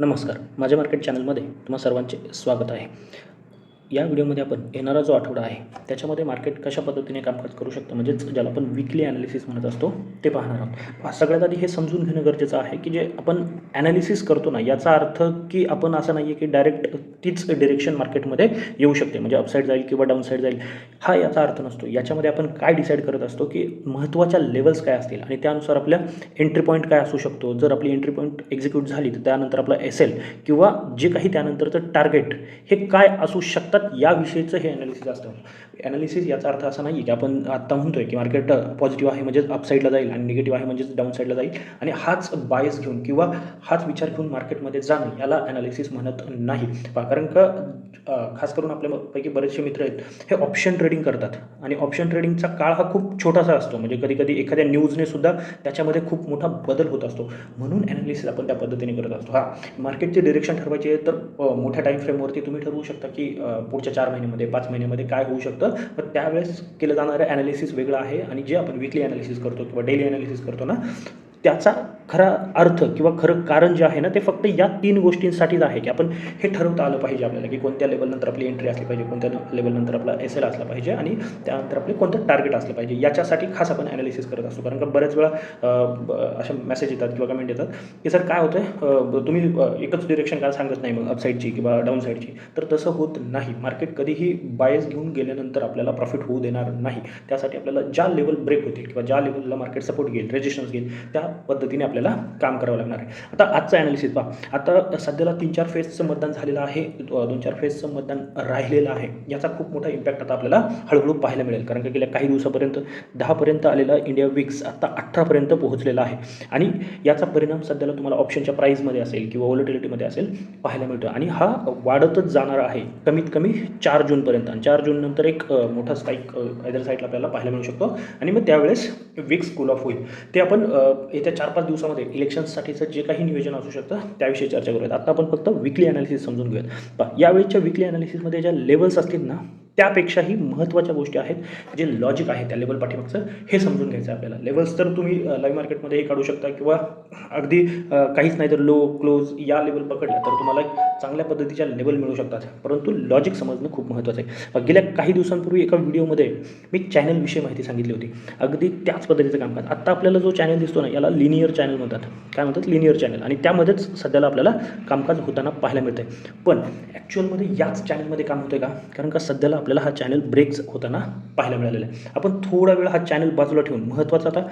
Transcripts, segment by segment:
नमस्कार. माझ्या मार्केट चॅनलमध्ये तुम्हा सर्वांचे स्वागत आहे. या व्हिडिओमध्ये आपण येणारा जो आठवडा आहे त्याच्यामध्ये मार्केट कशा पद्धतीने कामकाज करू शकतं म्हणजेच ज्याला आपण विकली ॲनालिसिस म्हणत असतो ते पाहणार आहोत. सगळ्यात आधी हे समजून घेणं गरजेचं आहे की जे आपण ॲनालिसिस करतो ना याचा अर्थ की आपण असं नाही आहे की डायरेक्ट तीच डिरेक्शन मार्केटमध्ये येऊ शकते म्हणजे अपसाईड जाईल किंवा डाऊन साईड जाईल. हा याचा अर्थ नसतो. याच्यामध्ये आपण काय डिसाईड करत असतो की महत्त्वाच्या लेवल्स काय असतील आणि त्यानुसार आपल्या एंट्री पॉईंट काय असू शकतो. जर आपली एंट्री पॉईंट एक्झिक्यूट झाली तर त्यानंतर आपला एस एल किंवा जे काही त्यानंतरचं टार्गेट हे काय असू शकतात याविषयीचं हे ॲनालिसिस असतं. ॲनालिसिस याचा अर्थ असा नाही की आपण आत्ता म्हणतोय की मार्केट पॉझिटिव्ह आहे म्हणजेच अपसाईडला जाईल आणि निगेटिव्ह आहे म्हणजेच डाऊन साईडला जाईल. आणि हाच बायस घेऊन किंवा हाच विचार घेऊन मार्केटमध्ये जाणं याला ॲनालिसिस म्हणत नाही. कारण का खास करून आपल्यापैकी बरेचसे मित्र आहेत हे ऑप्शन ट्रेडिंग करतात. आणि ऑप्शन ट्रेडिंगचा काळ हा खूप छोटासा असतो. म्हणजे कधी कधी एखाद्या न्यूजने सुद्धा त्याच्यामध्ये खूप मोठा बदल होत असतो. म्हणून ॲनालिसिस आपण त्या पद्धतीने करत असतो. हा मार्केटची डिरेक्शन ठरवायची आहे तर मोठ्या टाईम फ्रेमवरती तुम्ही ठरवू शकता की पुढच्या चार महिन्यामध्ये पाच महिन्यामध्ये काय होऊ शकतं? पण त्यावेळेस केलं जाणारं ॲनालिसिस वेगळं आहे. आणि जे आपण विकली ॲनालिसिस करतो किंवा डेली ॲनालिसिस करतो ना त्याचा खरा अर्थ किंवा खरं कारण जे आहे ना ते फक्त या तीन गोष्टींसाठीच आहे की आपण हे ठरवता आलं पाहिजे आपल्याला की कोणत्या लेवलनंतर आपली एंट्री असली पाहिजे कोणत्या लेवलनंतर आपला एस एल असला पाहिजे आणि त्यानंतर आपले कोणतं टार्गेट असलं पाहिजे याच्यासाठी खास आपण ॲनालिसिस करत असतो. कारण का बऱ्याच वेळा ब- अशा मेसेज येतात किंवा कमेंट येतात की सर काय होतं आहे तुम्ही एकच डिरेक्शन काय सांगत नाही मग अपसाईडची किंवा डाऊन साईडची तर तसं होत नाही. मार्केट कधीही बायस घेऊन गेल्यानंतर आपल्याला प्रॉफिट होऊ देणार नाही. त्यासाठी आपल्याला ज्या लेवल ब्रेक होतील किंवा ज्या लेवलला मार्केट सपोर्ट घेईल रेजिस्टन्स घेईल त्या पद्धतीने आपल्याला काम करावं लागणार आहे. आता आजचा ॲनालिसिस पहा. आता सध्याला तीन चार फेजचं मतदान झालेलं आहे. दोन चार फेजचं मतदान राहिलेलं आहे. याचा खूप मोठा इम्पॅक्ट आता आपल्याला हळूहळू पाहायला मिळेल. कारण का गेल्या काही दिवसापर्यंत दहापर्यंत आलेला इंडिया विक्स आता अठरापर्यंत पोहोचलेला आहे. आणि याचा परिणाम सध्याला तुम्हाला ऑप्शनच्या प्राईजमध्ये असेल किंवा वॉलिटिलिटीमध्ये असेल पाहायला मिळतो. आणि हा वाढतच जाणार आहे. कमीत कमी चार जूनपर्यंत आणि चार जूननंतर एक मोठा स्पाईक इतर साईडला आपल्याला पाहायला मिळू शकतो. आणि मग त्यावेळेस विक्स कूल ऑफ होईल. ते आपण येत्या चार पाच दिवसात दिवसामध्ये इलेक्शनसाठीचं जे काही नियोजन असू शकतं त्याविषयी चर्चा करूयात. आता आपण फक्त विकली अनालिसिस समजून घेऊयात. पहा यावेळीच्या विकली अनालिसिसमध्ये ज्या लेवल्स असतील ना त्यापेक्षाही महत्त्वाच्या गोष्टी आहेत जे लॉजिक आहे त्या लेवल पाठीमागचं हे समजून घ्यायचं आहे आपल्याला. लेवल्स तर तुम्ही लाईव्ह मार्केटमध्येही काढू शकता किंवा अगदी काहीच नाही तर लो क्लोज या लेवल पकडल्या तर तुम्हाला एक चांगल्या पद्धतीच्या लेवल मिळू शकतात. परंतु लॉजिक समजणं खूप महत्त्वाचं आहे. गेल्या काही दिवसांपूर्वी एका व्हिडिओमध्ये मी चॅनलविषयी माहिती सांगितली होती. अगदी त्याच पद्धतीचं कामकाज आत्ता आपल्याला जो चॅनल दिसतो ना याला लिनियर चॅनल म्हणतात. काय म्हणतात? लिनियर चॅनल आणि त्यामध्येच सध्याला आपल्याला कामकाज होताना पाहायला मिळतं आहे पण ॲक्च्युअलमध्ये याच चॅनलमध्ये काम होतं का? कारण का सध्याला आपल्याला हा चॅनल ब्रेक्स होताना पाहायला मिळालेला आहे. आपण थोडा वेळ हा चॅनल बाजूला ठेवून महत्त्वाचा आता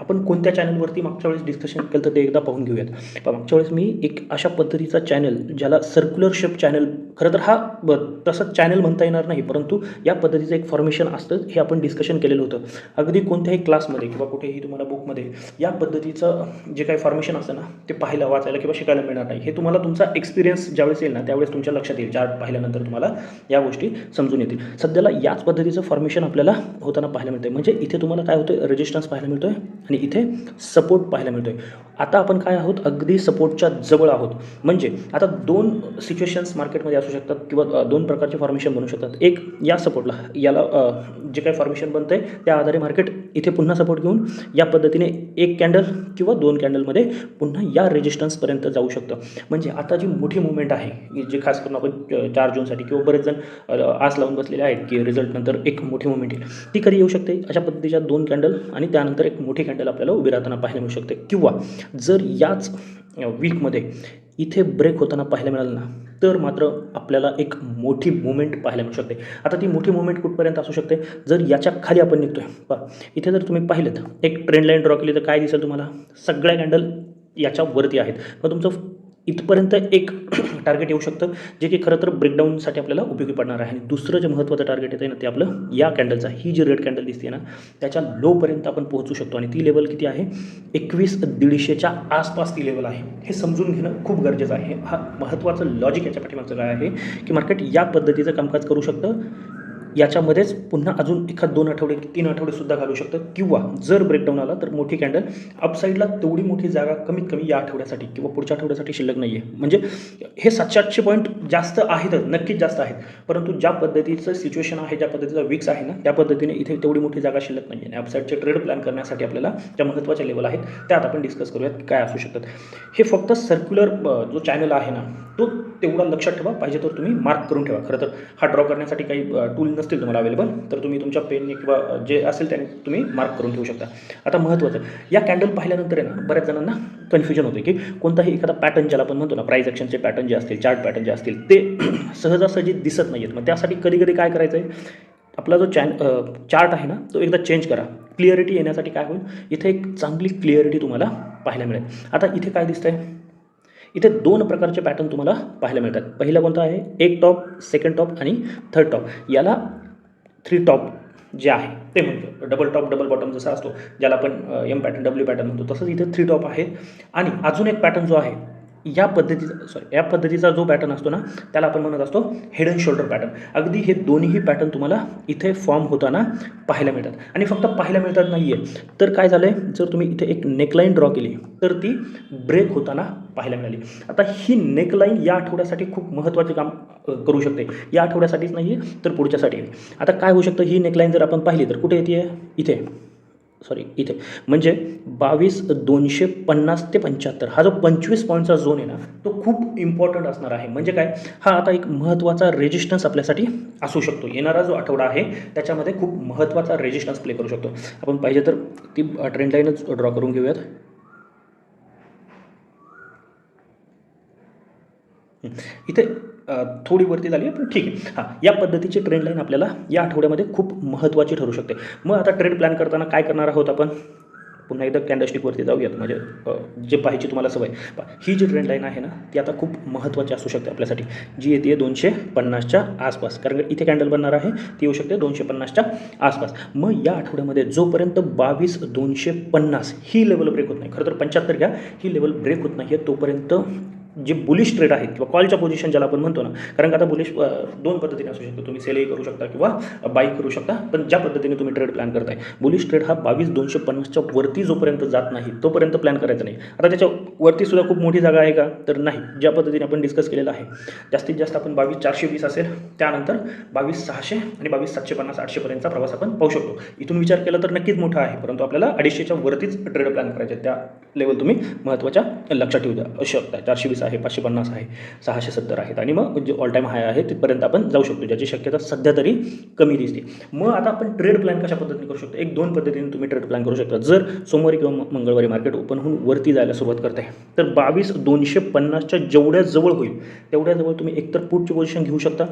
आपण कोणत्या चॅनलवरती मागच्या वेळेस डिस्कशन केलं तर ते एकदा पाहून घेऊयात. पण मागच्या वेळेस मी एक अशा पद्धतीचा चॅनल ज्याला सर्क्युलरशिप चॅनल खरं तर हा ब तसं चॅनल म्हणता येणार नाही परंतु या पद्धतीचं एक फॉर्मेशन असतं हे आपण डिस्कशन केलेलं होतं. अगदी कोणत्याही क्लासमध्ये किंवा कुठेही तुम्हाला बुकमध्ये या पद्धतीचं जे काही फॉर्मेशन असतं ना ते पाहायला वाचायला किंवा शिकायला मिळणार नाही. हे तुम्हाला तुमचा एक्सपिरियन्स ज्यावेळेस येईल ना त्यावेळेस तुमच्या लक्षात येईल. चार्ट पाहिल्यानंतर तुम्हाला या गोष्टी समजून येतील. सध्याला याच पद्धतीचं फॉर्मेशन आपल्याला होताना पाहायला मिळतं म्हणजे इथे तुम्हाला काय होतं रेजिस्टन्स पाहायला मिळतोय. आणि इथे सपोर्ट पाहायला मिळतो आहे आता आपण काय आहोत? अगदी सपोर्टच्या जवळ आहोत. म्हणजे आता दोन सिच्युएशन्स मार्केटमध्ये असू शकतात किंवा दोन प्रकारचे फॉर्मेशन बनू शकतात. एक या सपोर्टला याला जे काही फॉर्मेशन बनतं आहे त्या आधारे मार्केट इथे पुन्हा सपोर्ट घेऊन या पद्धतीने एक कॅन्डल किंवा दोन कॅन्डलमध्ये पुन्हा या रेजिस्टन्सपर्यंत जाऊ शकतं. म्हणजे आता जी मोठी मुवमेंट आहे जे खास करून आपण चार जूनसाठी किंवा बरेच जण आस लावून बसलेले आहेत की रिझल्टनंतर एक मोठी मुवमेंट येईल. ती कधी येऊ शकते? अशा पद्धतीच्या दोन कॅन्डल आणि त्यानंतर एक मोठी कॅन्डल आपल्याला उभी राहताना पाहायला मिळू शकते. किंवा जर याच वीकमध्ये इथे ब्रेक होताना पाहायला मिळालं ना तर मात्र आपल्याला एक मोठी मुवमेंट पाहायला मिळू शकते. आता ती मोठी मुवमेंट कुठपर्यंत असू शकते? जर याच्या खाली आपण निघतोय बा इथे जर तुम्ही पाहिलं एक ट्रेंड लाईन ड्रॉ केली तर काय दिसेल तुम्हाला? सगळ्या कॅन्डल याच्यावरती आहेत. मग तुमचं इथपर्यंत एक टार्गेट येऊ शकतं जे की खरं तर ब्रेकडाऊनसाठी आपल्याला उपयोगी पडणार आहे. आणि दुसरं जे महत्त्वाचं टार्गेट येतं ना ते आपलं या कॅन्डलचं ही जी रेड कॅन्डल दिसते ना त्याच्या लोपर्यंत आपण पोहोचू शकतो. आणि ती लेवल किती आहे? एकवीस दीडशेच्या आसपास ती लेवल आहे. हे समजून घेणं खूप गरजेचं आहे. हा महत्त्वाचं लॉजिक याच्या पाठीमागचं काय आहे? की मार्केट या पद्धतीचं कामकाज करू शकतं. याच्यामध्येच पुन्हा अजून एखाद दोन आठवडे तीन आठवडेसुद्धा घालू शकतं. किंवा जर ब्रेकडाऊन आला तर मोठी कॅन्डल अपसाईडला तेवढी मोठी जागा कमीत कमी या आठवड्यासाठी किंवा पुढच्या आठवड्यासाठी शिल्लक नाही आहे म्हणजे हे सातशे आठशे पॉईंट जास्त आहेतच नक्कीच जास्त आहेत. परंतु ज्या पद्धतीचं सिच्युएशन आहे ज्या पद्धतीचा विक्स आहे ना त्या पद्धतीने इथे तेवढी मोठी जागा शिल्लक नाही आहे आणि अपसाईडचे ट्रेड प्लॅन करण्यासाठी आपल्याला ज्या महत्त्वाच्या लेवल आहेत त्यात आपण डिस्कस करूयात काय असू शकतात. हे फक्त सर्क्युलर जो चॅनल आहे ना तो तेवढा लक्षात ठेवा पाहिजे तर तुम्ही मार्क करून ठेवा. खरं तर हा ड्रॉ करण्यासाठी काही टूल नसतील तुम्हाला अवेलेबल तर तुम्ही तुमच्या पेनने किंवा जे असेल त्याने तुम्ही मार्क करून ठेवू शकता. आता महत्त्वाचं या कॅन्डल पाहिल्यानंतर आहे ना बऱ्याच जणांना कन्फ्युजन होते की कोणताही एखादा पॅटर्न ज्याला आपण म्हणतो ना प्राईज ॲक्शनचे पॅटर्न जे असतील चार्ट पॅटर्न जे असतील ते सहजासहजी दिसत नाही आहेत मग त्यासाठी कधी कधी काय करायचं आहे आपला जो चॅन चार्ट आहे ना तो एकदा चेंज करा. क्लिअरिटी येण्यासाठी काय होईल? इथे एक चांगली क्लिअरिटी तुम्हाला पाहायला मिळेल. आता इथे काय दिसतं आहे इथे दोन प्रकारचे पॅटर्न तुम्हाला पाहायला मिळतात. पहिला कोणता आहे? एक टॉप सेकंड टॉप आणि थर्ड टॉप याला थ्री टॉप जे आहे ते म्हणतो. डबल टॉप डबल बॉटम जसा असतो ज्याला आपण एम पॅटर्न डब्ल्यू पॅटर्न म्हणतो तसंच इथे थ्री टॉप आहे. आणि अजून एक पॅटर्न जो आहे या पद्धतीचा सॉरी या पद्धतीचा जो पॅटर्न असतो ना त्याला आपण म्हणत असतो हेड अँड शोल्डर पॅटर्न अगदी हे दोन्हीही पॅटर्न तुम्हाला इथे फॉर्म होताना पाहायला मिळतात. आणि फक्त पाहायला मिळतात नाही आहे तर काय झालं आहे जर तुम्ही इथे एक नेकलाईन ड्रॉ केली तर ती ब्रेक होताना पाहायला मिळाली. आता ही नेकलाईन या आठवड्यासाठी खूप महत्त्वाचे काम करू शकते. या आठवड्यासाठीच नाही आहे तर पुढच्यासाठी. आता काय होऊ शकतं? ही नेकलाईन जर आपण पाहिली तर कुठे येते इथे. सॉरी इथे. म्हणजे बावीस दोनशे पन्नास ते पंच्याहत्तर. हा जो पंचवीस पॉईंटचा झोन आहे ना तो खूप इम्पॉर्टंट असणार आहे. म्हणजे काय? हा आता एक महत्त्वाचा रेजिस्टन्स आपल्यासाठी असू शकतो. येणारा जो आठवडा आहे त्याच्यामध्ये खूप महत्त्वाचा रेजिस्टन्स प्ले करू शकतो. आपण पाहिजे तर ती ट्रेंड लाईनच ड्रॉ करून घेऊयात. इथे थोडी वरती झाली आहे पण ठीक आहे. हां या पद्धतीची ट्रेंड लाईन आपल्याला या आठवड्यामध्ये खूप महत्त्वाची ठरू शकते. मग आता ट्रेड प्लॅन करताना काय करणार आहोत आपण? पुन्हा एकदा कॅन्डलस्टिकवरती जाऊयात. म्हणजे जे पाहिजे तुम्हाला सवय. ही जी ट्रेंड लाईन आहे ना ती आता खूप महत्त्वाची असू शकते आपल्यासाठी. जी येते दोनशे पन्नासच्या आसपास. कारण इथे कॅन्डल बनणार आहे ती येऊ शकते दोनशे पन्नासच्या आसपास. मग या आठवड्यामध्ये जोपर्यंत बावीस दोनशे पन्नास ही लेवल ब्रेक होत नाही खरं तर पंच्याहत्तर घ्या ही लेवल ब्रेक होत नाही आहे तोपर्यंत जे बुलिश ट्रेड आहेत किंवा कॉलच्या पोझिशन ज्याला आपण म्हणतो ना कारण का आता बुलिश दोन पद्धतीने असू शकतो. तुम्ही सेलही करू शकता किंवा बाईक करू शकता पण ज्या पद्धतीने तुम्ही ट्रेड प्लॅन करताय. बुलिश ट्रेड हा बावीस दोनशे पन्नासच्या वरती जोपर्यंत जात नाही तोपर्यंत प्लॅन करायचा नाही. आता त्याच्या वरती सुद्धा खूप मोठी जागा आहे का? तर नाही. ज्या पद्धतीने आपण डिस्कस केलेलं आहे जास्तीत जास्त आपण बावीस चारशे वीस असेल त्यानंतर बावीस सहाशे आणि बावीस सातशे पन्नास आठशेपर्यंतचा प्रवास आपण पाहू शकतो. इथून विचार केला तर नक्कीच मोठा आहे परंतु आपल्याला अडीचशेच्या वरतीच ट्रेड प्लॅन करायचे त्या लेवल तुम्ही महत्त्वाच्या लक्षात ठेवू द्या शकता. चारशे वीस आहे पाचशे पन्नास आहे सहाशे सत्तर आहेत. आणि मग जे ऑल टाईम हाय आहे तिथपर्यंत आपण जाऊ शकतो ज्याची शक्यता सध्या तरी कमी दिसते. मग आता आपण ट्रेड प्लॅन कशा पद्धतीने करू शकतो? एक दोन पद्धतीने तुम्ही ट्रेड प्लॅन करू शकता. जर सोमवारी किंवा मंगळवारी मार्केट ओपन होऊन वरती जायला सुरुवात करते तर बावीस दोनशे पन्नासच्या जेवढ्या जवळ होईल तेवढ्या जवळ तुम्ही एकतर पुटची पोझिशन घेऊ शकता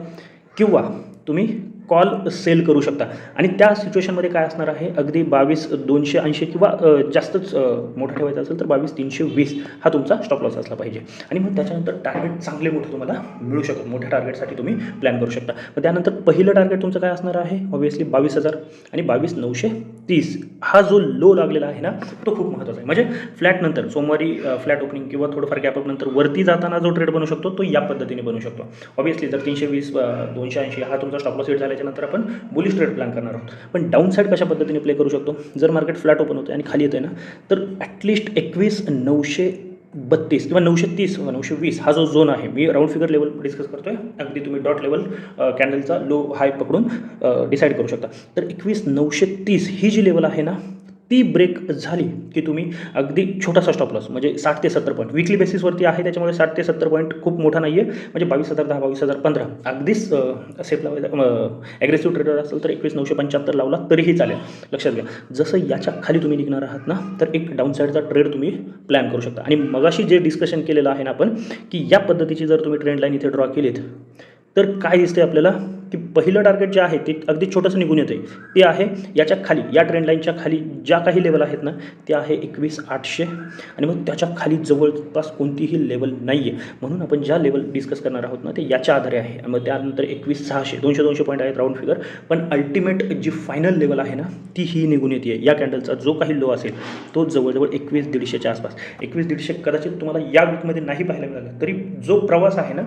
किंवा तुम्ही कॉल सेल करू शकता. आणि त्या सिच्युएशनमध्ये काय असणार आहे? अगदी बावीस दोनशे ऐंशी किंवा जास्तच मोठा मोठं ठेवायचं असेल तर बावीस तीनशे वीस हा तुमचा स्टॉप लॉस असला पाहिजे. आणि मग त्याच्यानंतर टार्गेट चांगले मोठे तुम्हाला मिळू शकतात. मोठ्या टार्गेटसाठी तुम्ही प्लॅन करू शकता. मग त्यानंतर पहिलं टार्गेट तुमचं काय असणार आहे? ऑब्वियसली बावीस हजार आणि बावीस नऊशे तीस हा जो लो लागलेला आहे ना तो खूप महत्त्वाचा आहे. म्हणजे फ्लॅटनंतर सोमवारी फ्लॅट ओपनिंग किंवा थोडंफार गॅपअप नंतर वरती जाताना जो ट्रेड बनू शकतो तो या पद्धतीने बनू शकतो. ऑब्वियसली जर तीनशे वीस दोनशे ऐंशी हा तुमचा स्टॉप लॉस हिट झाला त्याच्यानंतर आपण बुलिश ट्रेड प्लॅन करणार आहोत. पण डाऊन साईड कशा पद्धतीने प्ले करू शकतो? जर मार्केट फ्लॅट ओपन होतं आणि खाली येतं ना तर ॲटलिस्ट एकवीस नऊशे बत्तीस किंवा नऊशे तीस किंवा नऊशे वीस हा जो झोन आहे मी राऊंड फिगर लेवल डिस्कस करतो आहे अगदी तुम्ही डॉट लेवल कॅन्डलचा लो हाय पकडून डिसाईड करू शकता. तर एकवीस नऊशे तीस ही जी लेवल आहे ना ती ब्रेक झाली की तुम्ही अगदी छोटासा स्टॉप लॉस म्हणजे साठ ते सत्तर पॉईंट विकली बेसिसवरती आहे त्याच्यामुळे साठ ते सत्तर पॉईंट खूप मोठा नाही आहे म्हणजे बावीस हजार दहा बावीस हजार पंधरा. अगदीच सेफ लावायचा ॲग्रेसिव्ह ट्रेडर असेल तर एकवीस नऊशे पंच्याहत्तर लावला तरीही चालेल. लक्षात घ्या. जसं याच्या खाली तुम्ही निघणार आहात ना तर एक डाऊनसाईडचा ट्रेड तुम्ही प्लॅन करू शकता. आणि मगाशी जे डिस्कशन केलेलं आहे ना आपण की या पद्धतीची जर तुम्ही ट्रेंड लाईन इथे ड्रॉ केलीत तर काय दिसते आपल्याला? की पहिलं टार्गेट जे आहे ते अगदी छोटंसं निघून येते ते आहे याच्या खाली या ट्रेंड लाईनच्या खाली ज्या काही लेवल आहेत ना ते आहे एकवीस आठशे. आणि मग त्याच्याखाली जवळपास कोणतीही लेवल नाही आहे म्हणून आपण ज्या लेवल डिस्कस करणार आहोत ना ते याच्या आधारे आहे. मग त्यानंतर एकवीस सहाशे दोनशे दोनशे पॉईंट आहेत राऊंड फिगर पण अल्टिमेट जी फायनल लेवल आहे ना ती ही निघून येते या कॅन्डलचा जो काही लो असेल तो जवळजवळ एकवीस दीडशेच्या आसपास. एकवीस दीडशे कदाचित तुम्हाला या वीकमध्ये नाही पाहायला मिळालं. तरी जो प्रवास आहे ना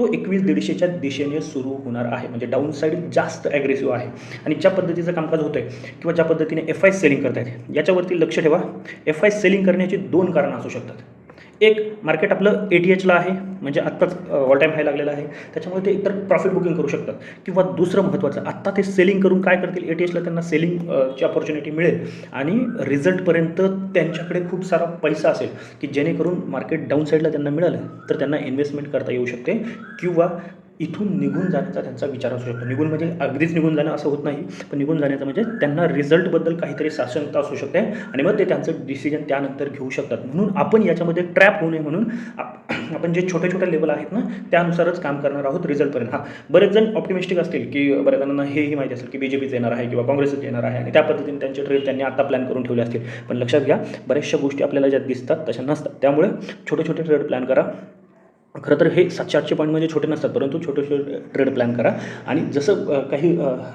तो एकवीस दीडशेच्या दिशेने सुरू होणार आहे. म्हणजे डाऊन साईड जास्त ॲग्रेसिव्ह आहे. आणि ज्या पद्धतीचं कामकाज होतं आहे किंवा ज्या पद्धतीने एफ आय सेलिंग करतायत याच्यावरती लक्ष ठेवा. एफ आय सेलिंग करण्याची दोन कारणं असू शकतात. एक मार्केट आपलं ए टी एचला आहे म्हणजे आत्ताच ऑल टाईम हाय लागलेला आहे. त्याच्यामुळे ते एकतर प्रॉफिट बुकिंग करू शकतात. किंवा दुसरं महत्त्वाचं आत्ता ते सेलिंग करून काय करतील ए टी एचला त्यांना सेलिंग ची मिळेल. आणि रिझल्टपर्यंत त्यांच्याकडे खूप सारा पैसा असेल की जेणेकरून मार्केट डाऊन साईडला त्यांना मिळालं तर त्यांना इन्व्हेस्टमेंट करता येऊ शकते. किंवा इथून निघून जाण्याचा त्यांचा विचार असू शकतो. निघून म्हणजे अगदीच निघून जाणं असं होत नाही पण निघून जाण्याचं म्हणजे त्यांना रिझल्टबद्दल काहीतरी साशंकता असू शकते आणि मग ते त्यांचं डिसिजन त्यानंतर घेऊ शकतात. म्हणून आपण याच्यामध्ये ट्रॅप होऊ नये म्हणून आप- आपण जे छोटे छोटे लेवल आहेत ना त्यानुसारच काम करणार आहोत रिझल्टपर्यंत हां बरेच जण ऑप्टिमिस्टिक असतील की बऱ्याच जणांना हेही माहिती असेल की बी जे पीचं येणार आहे किंवा काँग्रेसच येणार आहे आणि त्या पद्धतीने त्यांचे ट्रेड त्यांनी आता प्लॅन करून ठेवले असतील. पण लक्षात घ्या बऱ्याचशा गोष्टी आपल्याला ज्या दिसतात तशा नसतात. त्यामुळे छोटे छोटे ट्रेड प्लॅन करा. खरं तर हे सातशे आठशे पॉईंट म्हणजे छोटे नसतात परंतु छोटे छोटे ट्रेड प्लॅन करा. आणि जसं काही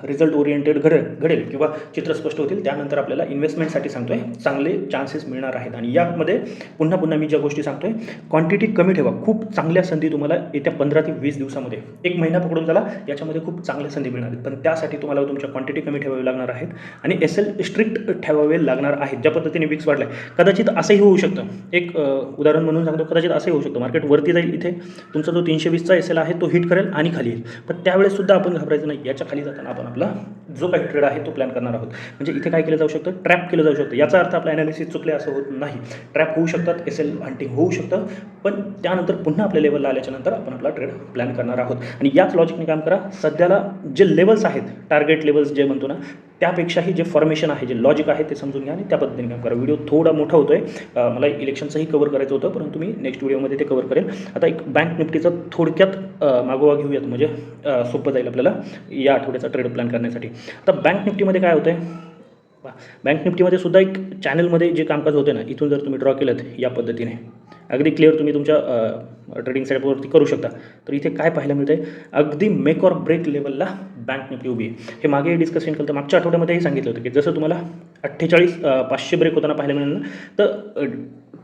रिझल्ट ओरिएंटेड घडेल घडेल किंवा चित्र स्पष्ट होतील त्यानंतर आपल्याला इन्व्हेस्टमेंटसाठी सांगतोय. चांगले चान्सेस मिळणार आहेत. आणि यामध्ये पुन्हा पुन्हा मी ज्या गोष्टी सांगतोय क्वांटिटी कमी ठेवा. खूप चांगल्या संधी तुम्हाला येत्या पंधरा ते वीस दिवसामध्ये. एक महिना पकडून चला याच्यामध्ये खूप चांगल्या संधी मिळणार आहेत. पण त्यासाठी तुम्हाला तुमच्या क्वांटिटी कमी ठेवावी लागणार आहेत. आणि एस एल स्ट्रिक्ट ठेवावे लागणार आहेत. ज्या पद्धतीने विक्स वाढलाय. कदाचित असंही होऊ शकतं. एक उदाहरण म्हणून सांगतो. कदाचित असंही होऊ शकतं. मार्केट वरती जाईल इथे तुमचा जो तीनशे वीसचा एस एल आहे तो हिट करेल आणि खाली येईल. पण त्यावेळेससुद्धा आपण घाबरायचं नाही. याच्या खाली जाताना आपण आपला जो काही ट्रेड आहे तो प्लॅन करणार आहोत. म्हणजे इथे काय केलं जाऊ शकतं? ट्रॅप केलं जाऊ शकतं. याचा अर्थ आपला ॲनालिसिस चुकले असं होत नाही. ट्रॅप होऊ शकतात एस एल हंटिंग होऊ शकतं. पण त्यानंतर पुन्हा आपल्या लेवलला आल्याच्यानंतर आपण आपला ट्रेड प्लॅन करणार आहोत. आणि याच लॉजिकने काम करा. सध्याला जे लेवल्स आहेत टार्गेट लेवल्स जे म्हणतो ना त्यापेक्षाही जे फॉर्मेशन आहे जे लॉजिक आहे ते समजून घ्या आणि त्या पद्धतीने काम करा. व्हिडिओ थोडा मोठा होतोय. आहे मला इलेक्शनचंही कवर करायचं होतं परंतु मी नेक्स्ट व्हिडिओमध्ये ते कवर करेल. आता एक बँक निफ्टीचा थोडक्यात मागोवा घेऊयात. म्हणजे सोपं जाईल आपल्याला या आठवड्याचा ट्रेड प्लॅन करण्यासाठी. आता बँक निफ्टीमध्ये काय होतं आहे बँक निफ्टीमध्ये सुद्धा एक चॅनलमध्ये जे कामकाज होते ना इथून जर तुम्ही ड्रॉ केलं या पद्धतीने अगदी क्लिअर तुम्ही तुमच्या ट्रेडिंग साईडवरती करू शकता. तर इथे काय पाहायला मिळतंय? अगदी मेक ऑर ब्रेक लेवलला बँक निफ्टी उभी आहे. हे मागे डिस्कशन केलं तर मागच्या आठवड्यामध्येही सांगितलं होतं की जसं तुम्हाला अठ्ठेचाळीस पाचशे ब्रेक होताना पाहायला मिळेल ना तर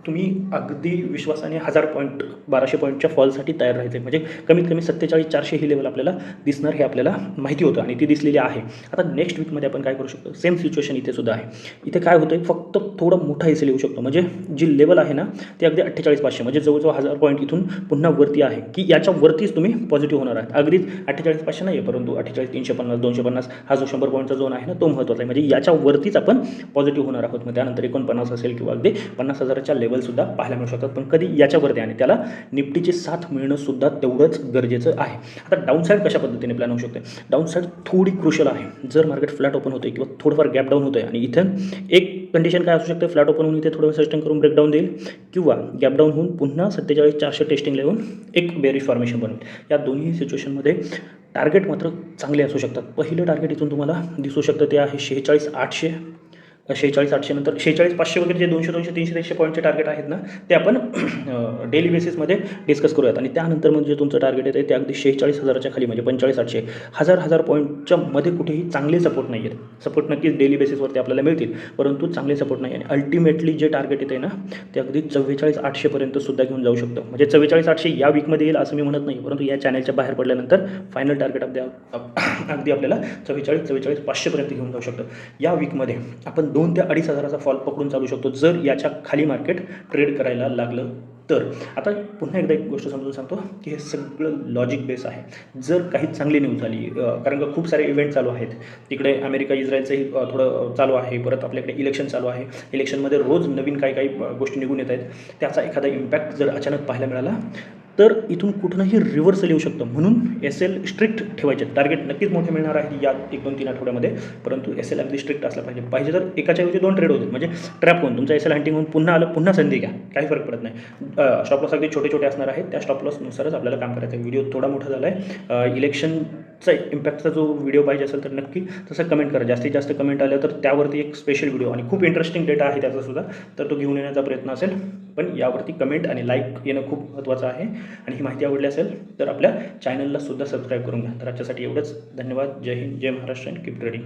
तुम्ही अगदी विश्वासाने हजार पॉईंट बाराशे पॉईंटच्या फॉलसाठी तयार राहायचे म्हणजे कमीत कमी सत्तेचाळीस चारशे ही लेवल आपल्याला दिसणार हे आपल्याला माहिती होतं आणि ती दिसलेली आहे. आता नेक्स्ट वीकमध्ये आपण काय करू शकतो? सेम सिच्युएशन इथे सुद्धा आहे. इथे काय होतं फक्त थोडं मोठा हिस्से येऊ शकतो. म्हणजे जी लेवल आहे ना ती अगदी अठ्ठेचाळीस पाचशे म्हणजे जवळजवळ हजार पॉईंट इथून पुन्हा वरती आहे की याच्या वरतीच तुम्ही पॉझिटिव्ह होणार आहात. अगदीच अठ्ठेचाळीस पाचशे नाही आहे परंतु अठ्ठेचाळीस तीनशे पन्नास दोनशे पन्नास हा जो शंभर पॉईंटचा झोन आहे ना तो महत्त्वाचा आहे. म्हणजे याच्या वरतीच आपण पॉझिटिव्ह होणार आहोत. मग त्यानंतर एकोणपन्नास असेल किंवा अगदी पन्नास हजाराच्या लेवलसुद्धा पाहायला मिळू शकतात. पण कधी याच्यावरती आणि त्याला निफ्टीची साथ मिळणंसुद्धा तेवढंच गरजेचं आहे. आता डाऊनसाईड कशा पद्धतीने प्लॅन होऊ शकते? डाऊनसाईड थोडी क्रुशल आहे. जर मार्केट फ्लॅट ओपन होते किंवा थोडंफार गॅप डाऊन होतं आणि इथं एक कंडिशन काय असू शकते? फ्लॅट ओपन होऊन इथे थोडं सस्टेन करून ब्रेकडाऊन देईल. किंवा गॅप डाऊन होऊन पुन्हा सत्तेचाळीस चारशे टेस्टिंग लेवून एक बेरिश फॉर्मेशन बनवेल. या दोन्ही सिच्युएशनमध्ये टार्गेट मात्र चांगले असू शकतात. पहिलं टार्गेट इथून तुम्हाला दिसू शकतं ते आहे शेहेचाळीस आठशे. शेहेचाळीस आठशे नंतर शेहेचाळीस पाचशे वगैरे जे दोनशे दोनशे तीनशे तीनशे पॉईंटचे टार्गेट आहेत ना ते आपण डेली बेसिसमध्ये डिस्कस करूयात. आणि त्यानंतर म्हणजे तुमचं टार्गेट येते ते अगदी शेहेचाळीस हजाराच्या खाली म्हणजे पंचेचाळीस आठशे हजार हजार पॉईंटच्या मध्ये कुठेही चांगले सपोर्ट नाही आहेत. सपोर्ट नक्कीच डेली बेसिसवरती आपल्याला मिळतील परंतु चांगले सपोर्ट नाही. आणि अल्टिमेटली जे टार्गेट येते ना ते अगदी चव्वेचाळीस आठशेपर्यंत सुद्धा घेऊन जाऊ शकतं. म्हणजे चव्वेचाळीस आठशे या वीकमध्ये येईल असं मी म्हणत नाही परंतु या चॅनलच्या बाहेर पडल्यानंतर फायनल टार्गेट अगदी अगदी आपल्याला चव्वेचाळीस चव्वेचाळीस पाचशेपर्यंत घेऊन जाऊ शकतं. या वीकमध्ये आपण दोन ते अडीच हजाराचा फॉल पकडून चालू शकतो जर याच्या खाली मार्केट ट्रेड करायला लागलं तर. आता पुन्हा एकदा एक गोष्ट समजून सांगतो की हे सगळं लॉजिक बेस आहे. जर काही चांगली न्यूज झाली कारण का खूप सारे इव्हेंट चालू आहेत. तिकडे अमेरिका इस्रायलचंही थोडं चालू आहे परत आपल्याकडे इलेक्शन चालू आहे. इलेक्शनमध्ये रोज नवीन काही काही गोष्टी निघून येत आहेत. त्याचा एखादा इम्पॅक्ट जर अचानक पाहायला मिळाला तर इथून कुठूनही रिव्हर्सल येऊ शकतं. म्हणून एस एल स्ट्रिक्ट ठेवायचे. टार्गेट नक्कीच मोठे मिळणार आहे या एक दोन तीन आठवड्यामध्ये. परंतु एस एल अगदी स्ट्रिक्ट असला पाहिजे. पाहिजे तर एकाच्या ऐवजी दोन ट्रेड होतील. म्हणजे ट्रॅप होऊन तुमचा एस एल हंटिंग होऊन पुन्हा आलं पुन्हा संधी घ्या. काही फरक पडत नाही. स्टॉप लॉस अगदी छोटे छोटे असणार आहेत. त्या स्टॉप लॉसनुसारच आपल्याला काम करायचं आहे. व्हिडिओ थोडा मोठा झाला आहे इलेक्शनचा इम्पॅक्टचा जो व्हिडिओ पाहिजे असेल तर नक्की तसं कमेंट करा. जास्तीत जास्त कमेंट आलं तर त्यावरती एक स्पेशल व्हिडिओ आणि खूप इंटरेस्टिंग डेटा आहे त्याचा सुद्धा. तर तो घेऊन येण्याचा प्रयत्न असेल. पण यावरती कमेंट आणि लाईक येणं खूप महत्त्वाचं आहे. आणि ही माहिती आवडली असेल तर आपल्या चॅनलला सुद्धा सबस्क्राईब करून घ्या. तर आजच्यासाठी एवढंच. धन्यवाद. जय हिंद. जय महाराष्ट्र. And keep trading